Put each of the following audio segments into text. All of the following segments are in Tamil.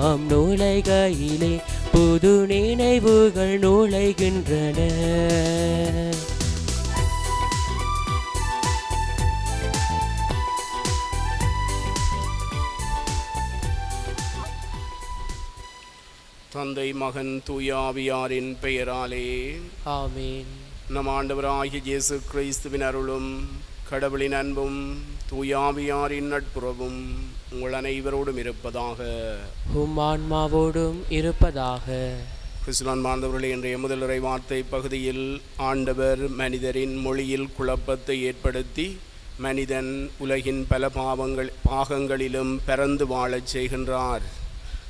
நாம் நுழைகையிலே புது நினைவுகள் நுழைகின்றன. தந்தை மகன் தூயாவியாரின் பெயராலே ஆமீன். நம் ஆண்டவராகிய இயேசு கிறிஸ்துவின் அருளும் கடவுளின் அன்பும் தூயாவியாரின் நட்புறவும் உங்கள் அனைவரோடும் இருப்பதாக. உம் ஆன்மாவோடும் இருப்பதாக. கிறிஸ்துவான் மாந்தவர்களே இன்றைய முதலுரை வார்த்தை பகுதியில் ஆண்டவர் மனிதரின் மொழியில் குழப்பத்தை ஏற்படுத்தி மனிதன் உலகின் பல பாவங்கள் பாகங்களிலும் பரந்து வாழச் செய்கின்றார்.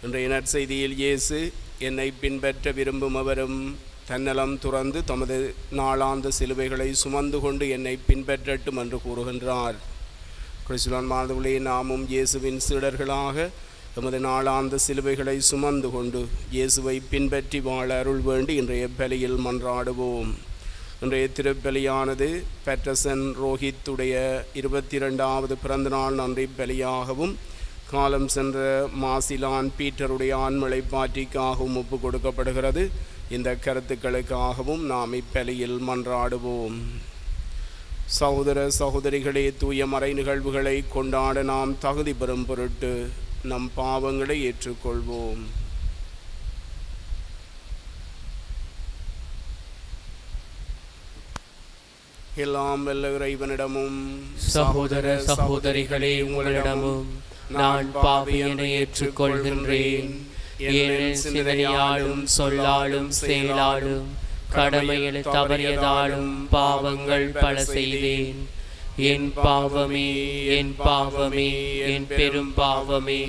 இன்றைய நற்செய்தியில் இயேசு என்னை பின்பற்ற விரும்பும் அவரும் தன்னலம் துறந்து தமது நாளாந்த சிலுவைகளை சுமந்து கொண்டு என்னை பின்பற்றட்டும் என்று கூறுகின்றார். கிறிஸ்துவான் மாதவர்களே நாமும் இயேசுவின் சீடர்களாக எமது நாளாந்த சிலுவைகளை சுமந்து கொண்டு இயேசுவை பின்பற்றி வாழ அருள் வேண்டி இன்றைய பலியில் மன்றாடுவோம். இன்றைய திருப்பலியானது பெட்டசன் ரோஹித்துடைய இருபத்தி இரண்டாவது பிறந்தநாள் நன்றி பலியாகவும் காலம் சென்ற மாசிலான் பீட்டருடைய ஆண்மலை பாட்டிக்காகவும் ஒப்பு கொடுக்கப்படுகிறது இந்த கருத்துக்களுக்காகவும் நாம் இப்பலியில் மன்றாடுவோம். சகோதர சகோதரிகளே தூய மறை நிகழ்வுகளை கொண்டாட நாம் தகுதி பெறும் பொருட்டு நம் பாவங்களை ஏற்றுக்கொள்வோம். எல்லாம் வல்ல இறைவனிடமும் சகோதர சகோதரிகளே உங்களிடமும் நான் பாவியனை ஏற்றுக்கொள்கின்றேன். ஏனெனில் சிந்தனையாலும் சொல்லாலும் செயலாலும் கடமையில் தவறியதாலும் பாவங்கள் பல செய்தேன். என் பாவமே என் பாவமே என் பெரும் பாவமே.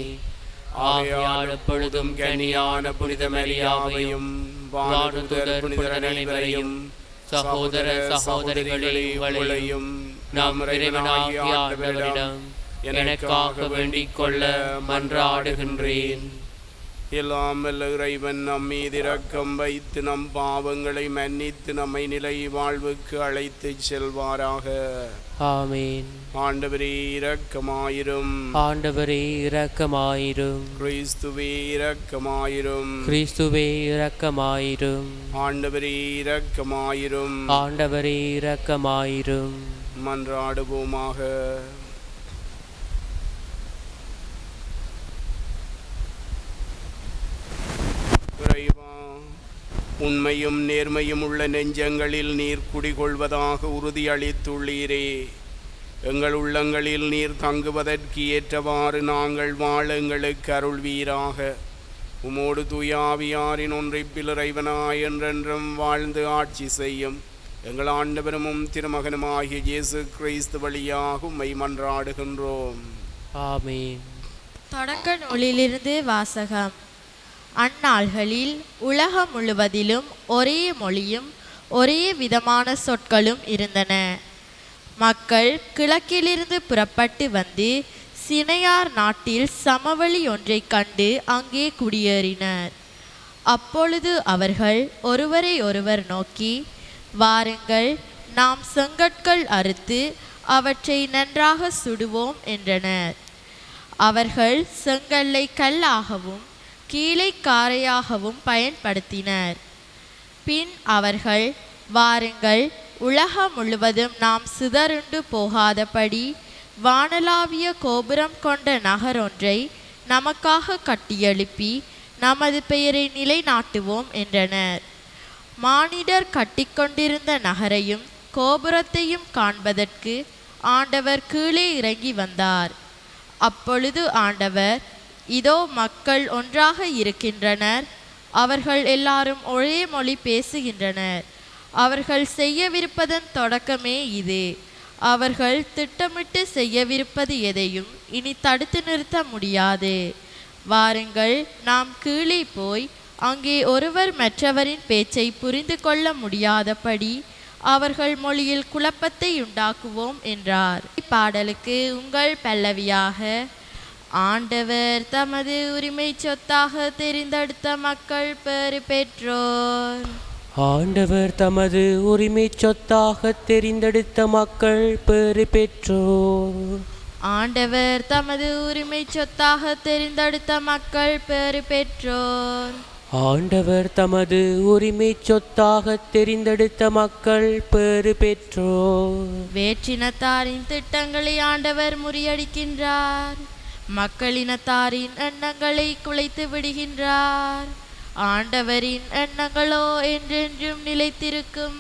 ஆகையால் எப்பொழுதும் கனியான புனித மரியாவையும் வானுதர் புனித அனைவரையும் சகோதர சகோதரிகளே உங்களையும் நாம் இறைவனாகிய ஆண்டவரிடம் எனக்காக வேண்டிக் கொள்ள மன்றாடுகின்றேன். எல்லாம் வல்ல இறைவன் நம் மீது இரக்கம் வைத்து நம் பாவங்களை மன்னித்து நம்மை நிலை வாழ்வுக்கு அழைத்துச் செல்வாராக. ஆமீன். ஆண்டவரே இரக்கமாயிரும். ஆண்டவரே இரக்கமாயிரும். கிறிஸ்துவே இரக்கமாயிரும். கிறிஸ்துவே இரக்கமாயிரும். ஆண்டவரே இரக்கமாயிரும். ஆண்டவரே இரக்கமாயிரும். மன்றாடுவோமாக இறைவா உண்மையும் நேர்மையும் உள்ள நெஞ்சங்களில் நீர் குடிகொள்வதாக உறுதியளித்துள்ளீரே. எங்கள் உள்ளங்களில் நீர் தங்குவதற்கு ஏற்றவாறு நாங்கள் வாழ எங்களுக்கு அருள்வீராக உமோடு தூயாவியாரின் ஒன்றைப்பில் இறைவனாய் என்றென்றும் வாழ்ந்து ஆட்சி செய்யும் எங்கள் ஆண்டவரும் திருமகனுமாகிய இயேசு கிறிஸ்து வழியாக உம்மை மன்றாடுகின்றோம். ஆமீன். தொடக்க நூலிலிருந்து வாசகம். அந்நாள்களில் உலகம் முழுவதிலும் ஒரே மொழியும் ஒரே விதமான சொற்களும் இருந்தன. மக்கள் கிழக்கிலிருந்து புறப்பட்டு வந்து சினையார் நாட்டில் சமவெளி ஒன்றைக் கண்டு அங்கே குடியேறினர். அப்பொழுது அவர்கள் ஒருவரை ஒருவர் நோக்கி வாருங்கள் நாம் செங்கற்கள் அறுத்து அவற்றை நன்றாக சுடுவோம் என்றனர். அவர்கள் செங்கல்லை கல்லாகவும் கீழே காரையாகவும் பயன்படுத்தினர். பின் அவர்கள் வாருங்கள் உலகம் முழுவதும் நாம் சிதறுண்டு போகாதபடி வானலாவிய கோபுரம் கொண்ட நகரொன்றை நமக்காக கட்டியெழுப்பி நமது பெயரை நிலைநாட்டுவோம் என்றனர். மானிடர் கட்டிக்கொண்டிருந்த நகரையும் கோபுரத்தையும் காண்பதற்கு ஆண்டவர் கீழே இறங்கி வந்தார். அப்பொழுது ஆண்டவர் இதோ மக்கள் ஒன்றாக இருக்கின்றனர். அவர்கள் எல்லாரும் ஒரே மொழி பேசுகின்றனர். அவர்கள் செய்யவிருப்பதன் தொடக்கமே இது. அவர்கள் திட்டமிட்டு செய்யவிருப்பது எதையும் இனி தடுத்து நிறுத்த முடியாது. வாருங்கள் நாம் கீழே போய் அங்கே ஒருவர் மற்றவரின் பேச்சை புரிந்து கொள்ள முடியாதபடி அவர்கள் மொழியில் குழப்பத்தை உண்டாக்குவோம் என்றார். பாடலுக்கு உங்கள் பல்லவியாக ஆண்டவர் தமது உரிமை சொத்தாக தெரிந்தெடுத்த மக்கள் பெறு பெற்றோர் ஆண்டவர் தமது உரிமை சொத்தாக தெரிந்தெடுத்த மக்கள் பெறு பெற்றோர் ஆண்டவர் தமது உரிமை சொத்தாக தெரிந்தெடுத்த மக்கள் பெறு பெற்றோர் ஆண்டவர் தமது உரிமை சொத்தாக தெரிந்தெடுத்த மக்கள் பெறு பெற்றோர் வேற்றினத்தாரின் திட்டங்களை ஆண்டவர் முறியடிக்கின்றார். மக்களினத்தாரின் எண்ணங்களை குலைத்து விடுகின்றார். ஆண்டவரின் எண்ணங்களோ என்றென்றும் நிலைத்திருக்கும்.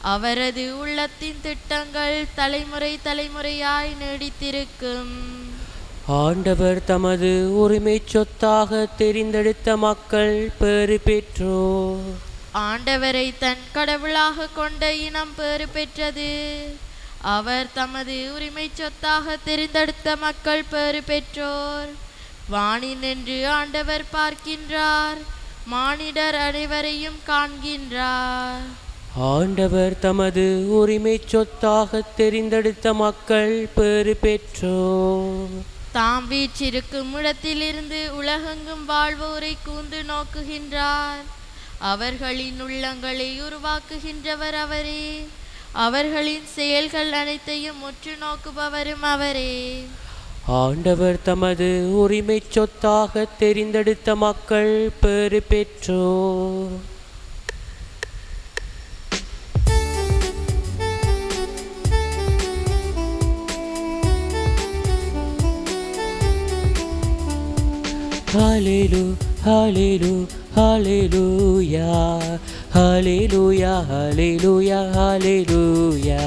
அவரது உள்ளத்தின் திட்டங்கள் தலைமுறை தலைமுறையாய் நீடித்திருக்கும். ஆண்டவர் தமது உரிமை சொத்தாக தெரிந்தெடுத்த மக்கள் பெறு பெற்றோர். ஆண்டவரை தன் கடவுளாக கொண்ட இனம் பெறு பெற்றது. அவர் தமது உரிமை சொத்தாக தெரிந்தெடுத்த மக்கள் பெறு பெற்றோர். வானில் நின்று ஆண்டவர் பார்க்கின்றார். மானிடர் அனைவரையும் காண்கின்றார். ஆண்டவர் தமது உரிமை சொத்தாக தெரிந்தெடுத்த மக்கள் பெறு பெற்றோர். தாம் வீற்றிருக்கும் இடத்திலிருந்து உலகெங்கும் வாழ்வோரை கூந்து நோக்குகின்றார். அவர்களின் உள்ளங்களை உருவாக்குகின்றவர் அவரே. அவர்களின் செயல்கள் அனைத்தையும் முற்று நோக்குபவரும் அவரே. ஆண்டவர் தமது உரிமை சொத்தாக தெரிந்தெடுத்த மக்கள் பெறு பெற்றோர். ஹாலேலு ஹாலேலு யார் ஹalleluya ஹalleluya ஹalleluya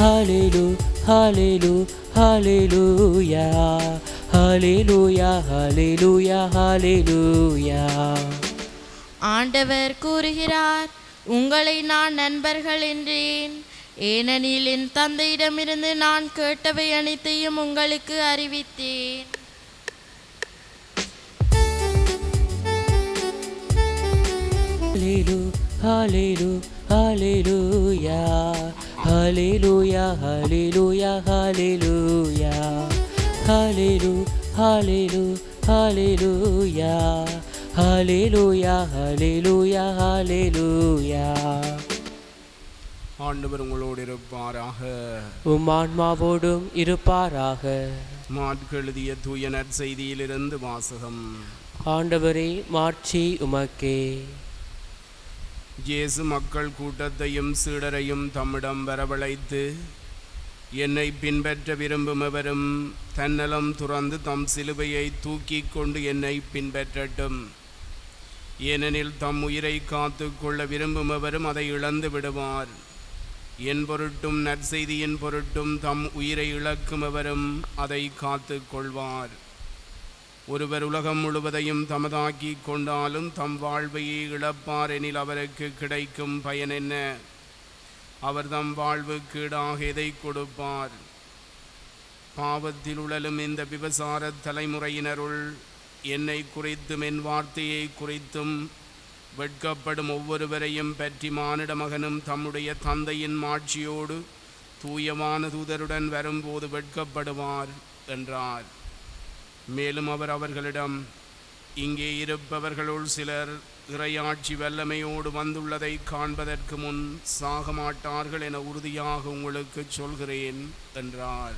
ஹalelu ஹalelu ஹalleluya ஹalleluya ஹalleluya ஹalleluya ஆண்டவர் கூறுகிறார் உங்களை நான் நண்பர்கள் என்றேன். ஏனெனில் என் தந்தையிடமிருந்து நான் கேட்டவை அனைத்தையும் உங்களுக்கு அறிவித்தேன். Hallelu, hallelujah. Hallelujah, hallelujah, hallelujah. Hallelu, hallelu, hallelujah. Hallelujah, hallelujah, hallelujah. ஆண்டவர் உங்களோடு இருப்பாராக உம் ஆன்மாவோடும் இருப்பாராக மாட்கெழுதிய தூய நற்செய்தியிலிருந்து வாசகம் ஆண்டவரே மாட்சி உமக்கே இயேசு மக்கள் கூட்டத்தையும் சீடரையும் தம்மிடம் வரவழைத்து என்னை பின்பற்ற விரும்புமவரும் தன்னலம் துறந்து தம் சிலுவையை தூக்கி கொண்டு என்னை பின்பற்றட்டும். ஏனெனில் தம் உயிரை காத்து கொள்ள விரும்புமவரும் அதை இழந்து விடுவார். என் பொருட்டும் நற்செய்தியின் பொருட்டும் தம் உயிரை இழக்குமவரும் அதை காத்து கொள்வார். ஒருவர் உலகம் முழுவதையும் தமதாக்கி கொண்டாலும் தம் வாழ்வையே இழப்பார் எனில் அவருக்கு கிடைக்கும் பயன் என்ன? அவர் தம் வாழ்வுக்கு எதை கொடுப்பார்? பாவத்தில் உழலும் இந்த விபசார தலைமுறையினருள் என்னை குறித்தும் என் வார்த்தையை குறித்தும் வெட்கப்படும் ஒவ்வொருவரையும் பற்றி மானிட மகனும் தம்முடைய தந்தையின் மாட்சியோடு தூயமான தூதருடன் வரும்போது வெட்கப்படுவார் என்றார். மேலும் அவர் அவர்களிடம் இங்கே இருப்பவர்களுள் சிலர் இறையாட்சி வல்லமையோடு வந்துள்ளதை காண்பதற்கு முன் சாக மாட்டார்கள் என உறுதியாக உங்களுக்கு சொல்கிறேன் என்றார்.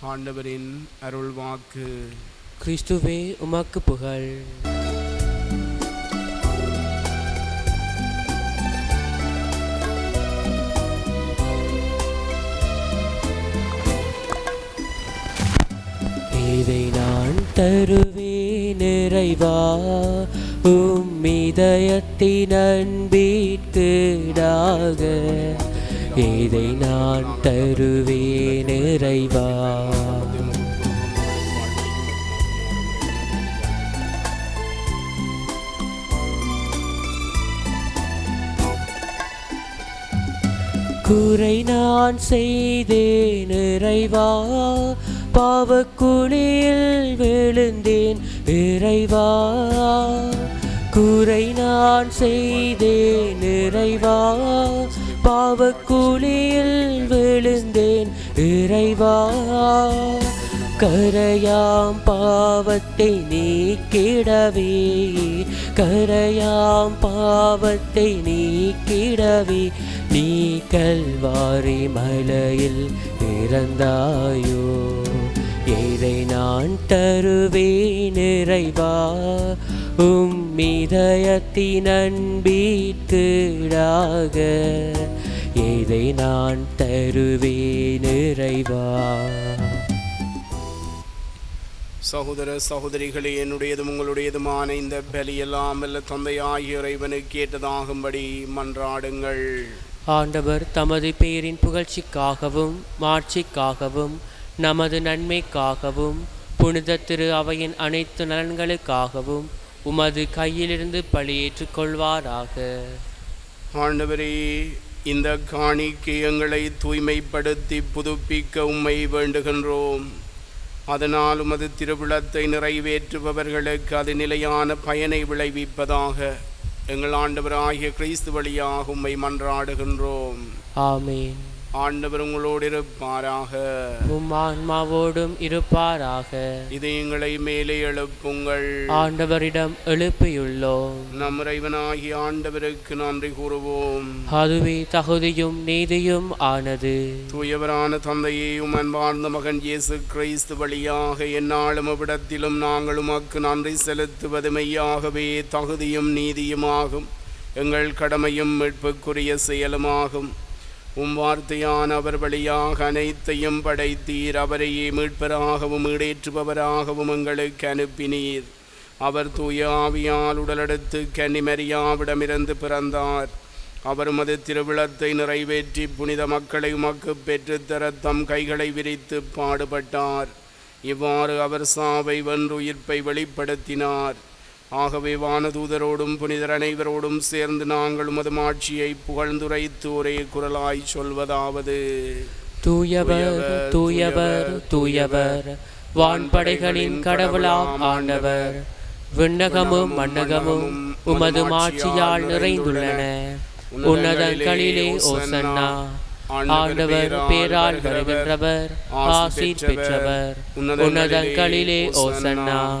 ஆண்டவரின் அருள்வாக்கு. கிறிஸ்துவே உமக்கு புகழ். இதை நான் தருவேன் நிறைவா உம் இதயத்தின் அன்பீட்கீடாக இதை நான் தருவேன் நிறைவா குறை நான் செய்தேன் நிறைவா பாவக்குழியில் விழுந்தேன். இறைவா குறை நான் செய்தேன். இறைவா பாவக்குழியில் விழுந்தேன். இறைவா கரையாம் பாவத்தை நீக்கிடவே. கரையாம் பாவத்தை நீக்கிடவே. நீ கல்வாரி மலையில் பிறந்தாயோ இதை நான் தருவேன் நிறைவா உம் இதயத்தின் அன்பீட்டுடாக இதை நான் தருவேன் நிறைவா சகோதர சகோதரிகளே என்னுடையதும் உங்களுடையதுமான இந்த பலியெல்லாம் அல்ல தந்தையாகிய இறைவனுக்கு கேட்டதாகும்படி மன்றாடுங்கள். ஆண்டவர் தமது பேரின் புகழ்ச்சிக்காகவும் மாட்சிக்காகவும் நமது நன்மைக்காகவும் புனித திரு அவையின் அனைத்து நலன்களுக்காகவும் உமது கையிலிருந்து பழியேற்றுக் கொள்வாராக. ஆண்டவரே இந்த காணிக்கை எங்களை தூய்மைப்படுத்தி புதுப்பிக்க உம்மை வேண்டுகின்றோம். அதனால் உமது திருவிழத்தை நிறைவேற்றுபவர்களுக்கு அது நிலையான பயனை விளைவிப்பதாக எங்கள் ஆண்டவராகிய கிறிஸ்து வழியாக உம்மை மன்றாடுகின்றோம். ஆமேன். ஆண்டவர் உங்களோடு இருப்பாராக. உம் ஆன்மாவோடும் இருப்பாராக. இதயங்களை மேலே எழுப்புங்கள். ஆண்டவரிடம் எழுப்பியுள்ளோம். நம் இறைவனாகிய ஆண்டவருக்கு நன்றி கூறுவோம். அதுவே தகுதியும் நீதியும் ஆனது. தூயவரான தந்தையையும் அன்பார்ந்த மகன் இயேசு கிறிஸ்து வழியாக எந்நாளும் அவ்விடத்திலும் நாங்கள் உமக்கு நன்றி செலுத்துவது மெய்யாகவே தகுதியும் நீதியுமாகும். எங்கள் கடமையும் மீட்புக்குரிய செயலுமாகும். உம் வார்த்தையான அவர் வழியாக அனைத்தையும் படைத்தீர். அவரையே மீட்பராகவும் ஈடேற்றுபவராகவும் எங்களுக்கு அனுப்பினீர். அவர் தூய ஆவியால் உடலெடுத்து கன்னிமரியாவிடமிருந்து பிறந்தார். அவர் மது திருவிழத்தை நிறைவேற்றி புனித மக்களை உமக்கு பெற்றுத்தர தம் கைகளை விரித்து பாடுபட்டார். இவ்வாறு அவர் சாவை வென்று உயிர்ப்பை வெளிப்படுத்தினார். ஆகவே வானதூதரோடும் புனிதர் அனைவரோடும் சேர்ந்து நாங்கள் உமது மாட்சியை புகழ்ந்துரைத்து ஒரே குரலாய் சொல்வதாவது. தூயவர் தூயவர் தூயவர் வான்படைகளின் கடவுளாம் ஆண்டவர். விண்ணகமும் மண்ணகமும் உமது மாட்சியால் நிறைந்துள்ளன. உன்னதங்களிலே ஓசன்னா. ஆண்டவர் பேரால் வருகின்றவர் ஆசீர் பெற்றவர். உன்னதங்களிலே ஓசன்னா.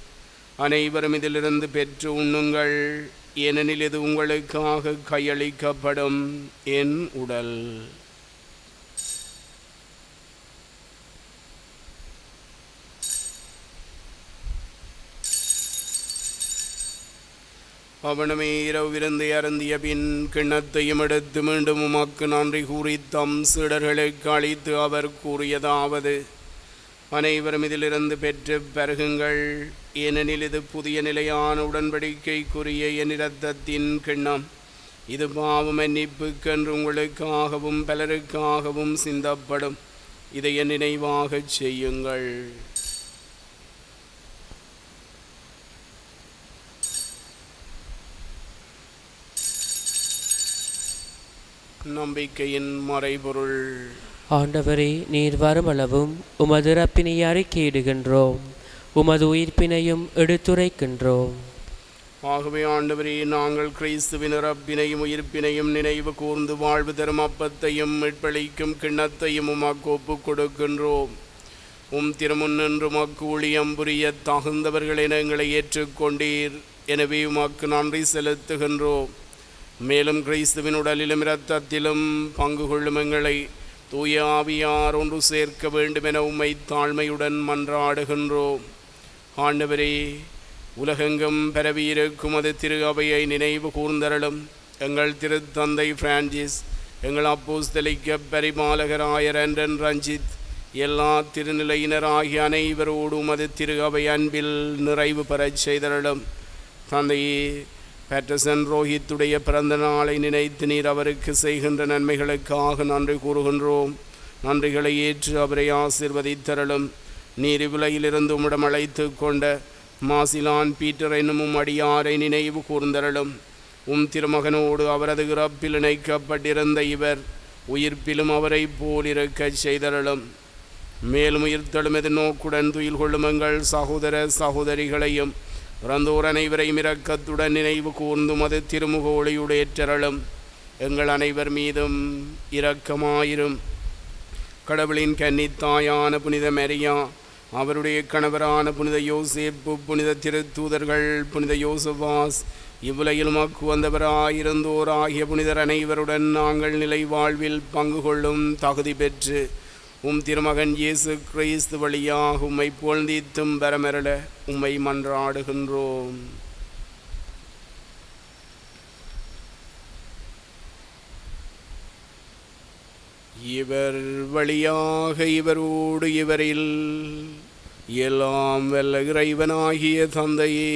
அனைவரும் இதிலிருந்து பெற்று உண்ணுங்கள். ஏனெனில் இது உங்களுக்காக கையளிக்கப்படும் என் உடல். அவனுமே இரவு விருந்து அருந்திய பின் கிண்ணத்தையும் எடுத்து மீண்டும் உமக்கு நன்றி கூறி தம் சீடர்களுக்கு அளித்து அவர் கூறியதாவது அனைவரும் இதிலிருந்து பெற்று பருகுங்கள். ஏனெனில் இது புதிய நிலையான உடன்படிக்கைக்குரிய என் இரத்தத்தின் கிண்ணம். இது பாவம் மன்னிப்புக்கென்று உங்களுக்காகவும் பலருக்காகவும் சிந்தப்படும். இதை என் நினைவாகச் செய்யுங்கள். நம்பிக்கையின் மறைபொருள். ஆண்டவரே நீர் வருமளவும் உமது இறப்பினை அறிக்கையிடுகின்றோம் உமது உயிர்ப்பினையும் எடுத்துரைக்கின்றோம். ஆகவே ஆண்டவரே நாங்கள் கிறிஸ்துவின் இறப்பினையும் உயிர்ப்பினையும் நினைவு கூர்ந்து வாழ்வு தரும் அப்பத்தையும் மீட்பளிக்கும் கிண்ணத்தையும் உமக்கு ஒப்புக் கொடுக்கின்றோம். உம் திருமுன்னின்று உமக்கு ஊழியம் புரிய தகுந்தவர்கள் என எங்களை ஏற்றுக்கொண்டீர். எனவே உமாக்கு நன்றி செலுத்துகின்றோம். மேலும் கிறிஸ்துவின் உடலிலும் இரத்தத்திலும் பங்கு கொள்ளும் எங்களை தூயாவியார் ஒன்று சேர்க்க வேண்டும் என உம்மை தாழ்மையுடன் மன்றாடுகின்றோம். ஆண்டவரே உலகெங்கும் பரவியிருக்கும் அது திரு அவையை நினைவு கூர்ந்தரலும் எங்கள் திருத்தந்தை பிரான்சிஸ் எங்கள் அப்போஸ்தலிக்க பரிமாலகராயர் அண்டன் ரஞ்சித் எல்லா திருநிலையினராகிய அனைவரோடும் அது திரு அவை அன்பில் நிறைவு பெறச் செய்தரலும் தந்தையே பேட்டர்சன் ரோஹித்துடைய பிறந்த நாளை நினைத்து நீர் அவருக்கு செய்கின்ற நன்மைகளுக்காக நன்றி கூறுகின்றோம். நன்றிகளை ஏற்று அவரை ஆசிர்வதித்தரலும் நீர் இவ்வுலகிலிருந்து உம்மிடம் அழைத்து கொண்ட மாசிலான் பீட்டர் என்னும் அடியாரை நினைவு கூர்ந்தரலும் உம் திருமகனோடு அவரது இறப்பில் இணைக்கப்பட்டிருந்த இவர் உயிர்ப்பிலும் அவரை போலிருக்கச் செய்தரலும் மேலும் உயிர்த்தெழும் எதிர்நோக்குடன் துயில் கொள்ளும் எங்கள் சகோதர சகோதரிகளையும் பிறந்தோர் அனைவரையும் இரக்கத்துடன் நினைவு கூர்ந்தும் அது திருமுக ஒளியுடையற்றரலும் எங்கள் அனைவர் மீதும் இரக்கமாயிரும். கடவுளின் கன்னித்தாயான புனித மரியா அவருடைய கணவரான புனித யோசேப்பு புனித திருத்தூதர்கள் புனித யோசவாஸ் இவ்வுலகில் மக்கு வந்தவராயிருந்தோர் ஆகிய புனிதர் அனைவருடன் நாங்கள் நிலை வாழ்வில் பங்கு கொள்ளும் தகுதி பெற்று உம் திருமகன் இயேசு கிறிஸ்து வழியாக உம்மை புகழ்ந்தீத்தும் பெறமெரள உம்மை மன்றாடுகின்றோம். இவர் வழியாக இவரோடு இவரில் எல்லாம் வெல்ல இறைவனாகிய தந்தையே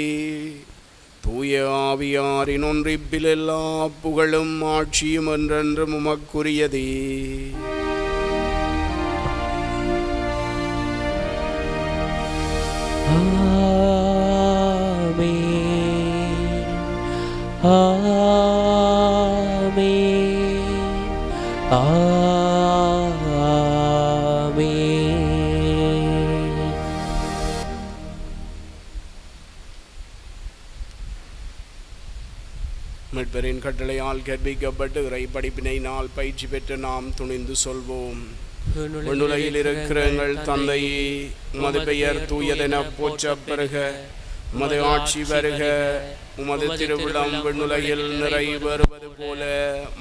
தூய ஆவியாரின் ஒன்றிப்பில் எல்லா புகழும் ஆட்சியும் என்றென்றும் உமக்குரியதே. ஆமென். ஆமென் மீட்பரின் கட்டளையால் கற்பிக்கப்பட்டு இறை படிப்பினை நாள் பயிற்சி பெற்று நாம் துணிந்து சொல்வோம். விண்ணுலகில் இருக்கிற எங்கள் தந்தையே மது பெயர் தூயதென போற்ற பெறுக. உமது ஆட்சி வருக. உமது திருவிழம் விண்ணுலகில் நிறைவேறுவது போல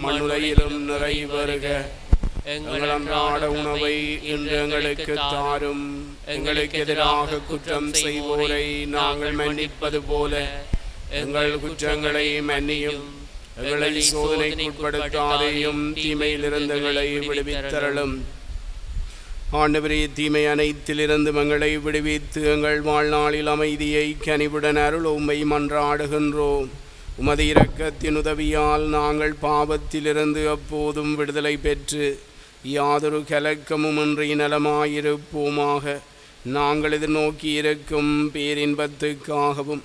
மண்ணுலகிலும் நிறைவேறுக எங்கள் அன்றாட உணவை இன்று எங்களுக்கு தாரும். எங்களுக்கு எதிராக குற்றம் செய்வோரை நாங்கள் மன்னிப்பது போல. எங்கள் குற்றங்களை மன்னியும். எங்களை சோதனைக்குட்படுத்தாதையும் தீமையிலிருந்து எங்களை விடுவித்தரலும். ஆண்டவரே தீமை அனைத்திலிருந்து மங்களை விடுவித்து எங்கள் வாழ்நாளில் அமைதியை கனிவுடன் அருள் உம்மை மன்றாடுகின்றோம். உமது இரக்கத்தின் உதவியால் நாங்கள் பாவத்திலிருந்து அப்போதும் விடுதலை பெற்று யாதொரு கலக்கமுமின்றி நலமாயிருப்போமாக. நாங்கள் எதிர்நோக்கி இருக்கும் பேரின்பத்துக்காகவும்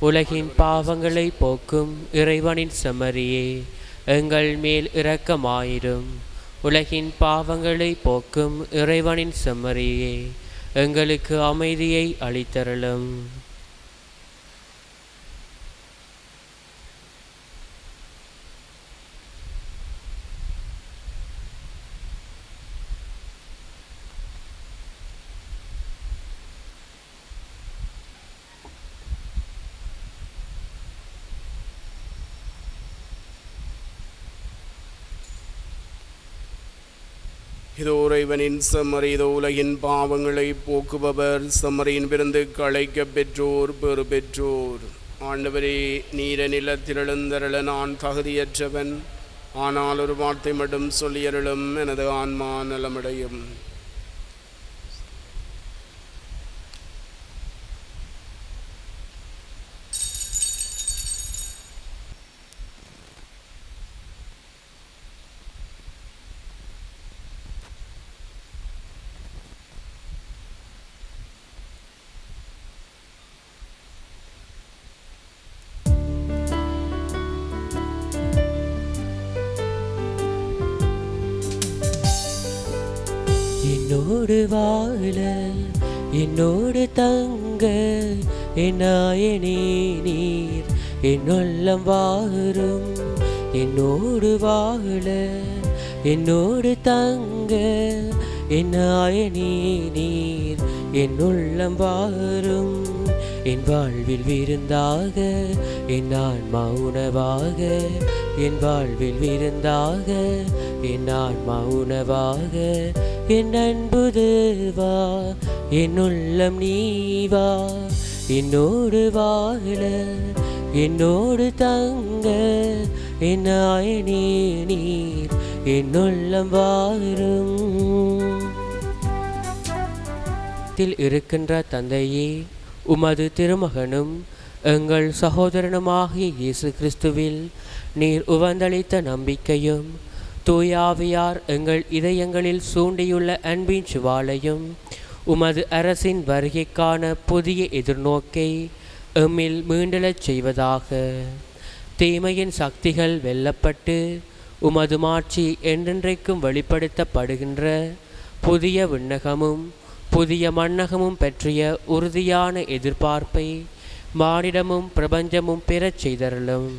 உலகின் பாவங்களை போக்கும் இறைவனின் செமரியே எங்கள் மேல் இரக்கமாயிரும். உலகின் பாவங்களை போக்கும் இறைவனின் செம்மறியே எங்களுக்கு அமைதியை அளித்தருளும் இதோ இறைவனின் செம்மறி இதோ உலகின் பாவங்களை போக்குபவர் சமரியின் விருந்து களைக்க பெற்றோர் பெறு பெற்றோர். ஆண்டவரே நீர நிலத்தில் நான் தகுதியற்றவன். ஆனால் ஒரு வார்த்தை மட்டும் சொல்லியருளும் எனது ஆன்மா நலமடையும். வாழ என்னோடு தங்க என்னாயனே நீர். என்னுள்ளம் வாரும் என்னோடு வாழ என்னோடு தங்க என்னாயனே நீர். என்னுள்ளம் உள்ளம் வாரும் என் வாழ்வில் விருந்தாக என் ஆன்மா உணவாக என் வாழ்வில் விருந்தாக என் ஆன்மா உணவாக என் அன்பு தேவா என் உள்ளம் நீவா என்னோடு வாழ என்னோடு தங்க என் நீர் என் உள்ளம் வாரும் இருக்கின்ற தந்தையே உமது திருமகனும் எங்கள் சகோதரனுமாகிய இயேசு கிறிஸ்துவில் நீர் உவந்தளித்த நம்பிக்கையும் தூயாவியார் எங்கள் இதயங்களில் சூண்டியுள்ள அன்பின் சுவாலையும் உமது அரசின் வருகைக்கான புதிய எதிர்நோக்கை எம்மில் மீண்டலச் செய்வதாக. தீமையின் சக்திகள் வெல்லப்பட்டு உமது மாட்சி என்றென்றைக்கும் வெளிப்படுத்தப்படுகின்ற புதிய விண்ணகமும் புதிய மண்ணகமும் பற்றிய உறுதியான எதிர்பார்ப்பை மானிடமும் பிரபஞ்சமும் பெறச் செய்தருளும்.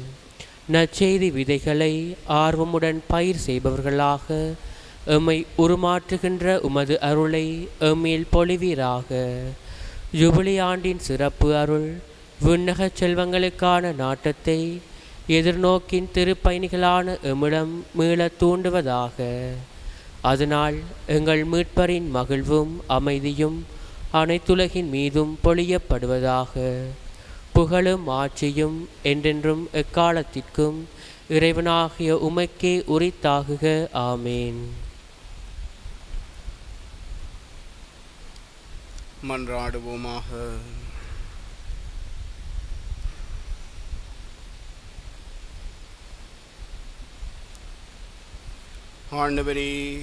நற்செய்தி விதைகளை ஆர்வமுடன் பயிர் செய்பவர்களாக எம்மை உருமாற்றுகின்ற உமது அருளை எம்மில் பொழிவீராக. ஜூபிலி ஆண்டின் சிறப்பு அருள் விண்ணகச் செல்வங்களுக்கான நாட்டத்தை எதிர்நோக்கின் திருப்பயணிகளான எம்மிடம் மீளத் தூண்டுவதாக. அதனால் எங்கள் மீட்பரின் மகிழ்வும் அமைதியும் அனைத்துலகின் மீதும் பொழியப்படுவதாக. புகழும் ஆட்சியும் என்றென்றும் எக்காலத்திற்கும் இறைவனாகிய உமைக்கே உரித்தாகுக. ஆமேன். மன்றாடுவோமாக. ஆண்டவரே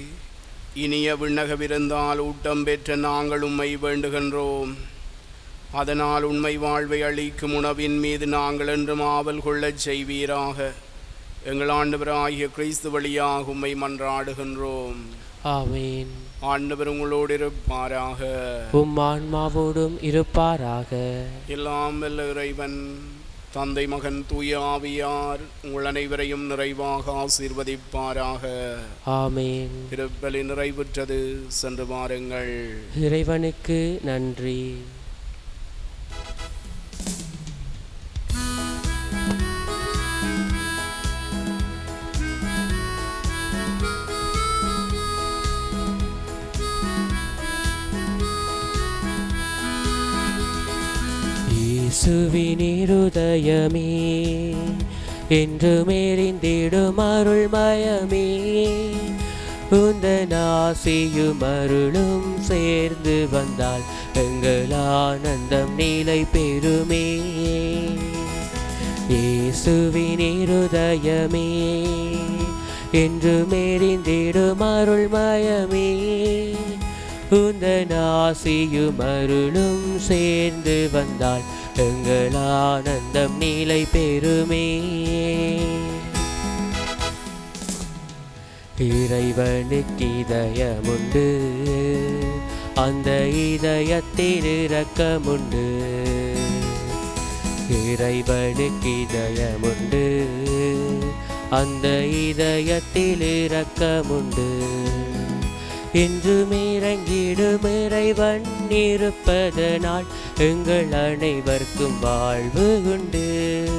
இனிய விண்ணகவிருந்தால் ஊட்டம் பெற்ற நாங்கள் உம்மை வேண்டுகின்றோம். அதனால் உண்மை வாழ்வை அளிக்கும் உணவின் மீது நாங்கள் என்றும் ஆவல் கொள்ளச் செய்வீராக. எங்கள் ஆண்டவராகிய கிறிஸ்து வழியாக உம்மை மன்றாடுகின்றோம். ஆமேன். ஆண்டவர் உங்களோடு இருப்பாராக. உம் ஆன்மாவோடும் இருப்பாராக. எல்லாம் வல்ல இறைவன் தந்தை மகன் தூய ஆவியார் உங்கள் அனைவரையும் நிறைவாக ஆசீர்வதிப்பாராக. ஆமேன். திருப்பலி நிறைவுற்றது சென்று வாருங்கள். இறைவனுக்கு நன்றி. இயேசுவினிருதயமே என்று மேறிந்திடும் அருள்மயமே. உந்தன் ஆசையும் அருளும் சேர்ந்து வந்தால் எங்கள் ஆனந்தம் நிலை பெறுமே. இயேசுவினிருதயமே என்று மேறிந்திடும் அருள்மயமே. உந்தன் ஆசியும் அருளும் சேர்ந்து வந்தால் எங்கள் ஆனந்தம் நிலை பெறுமே. இறைவனுக்கு இதயமுண்டு அந்த இதயத்தில் இரக்கமுண்டு. இறைவனுக்கு இதயமுண்டு அந்த இதயத்தில் இரக்கமுண்டு. என்றும் இறங்கிடும் இறைவன் இருப்பதனால் எங்கள் அனைவருக்கும் வாழ்வு உண்டு.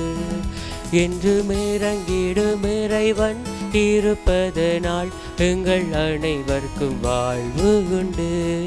என்றும் இறங்கிடும் இறைவன் இருப்பதனால் எங்கள் அனைவருக்கும் வாழ்வு உண்டு.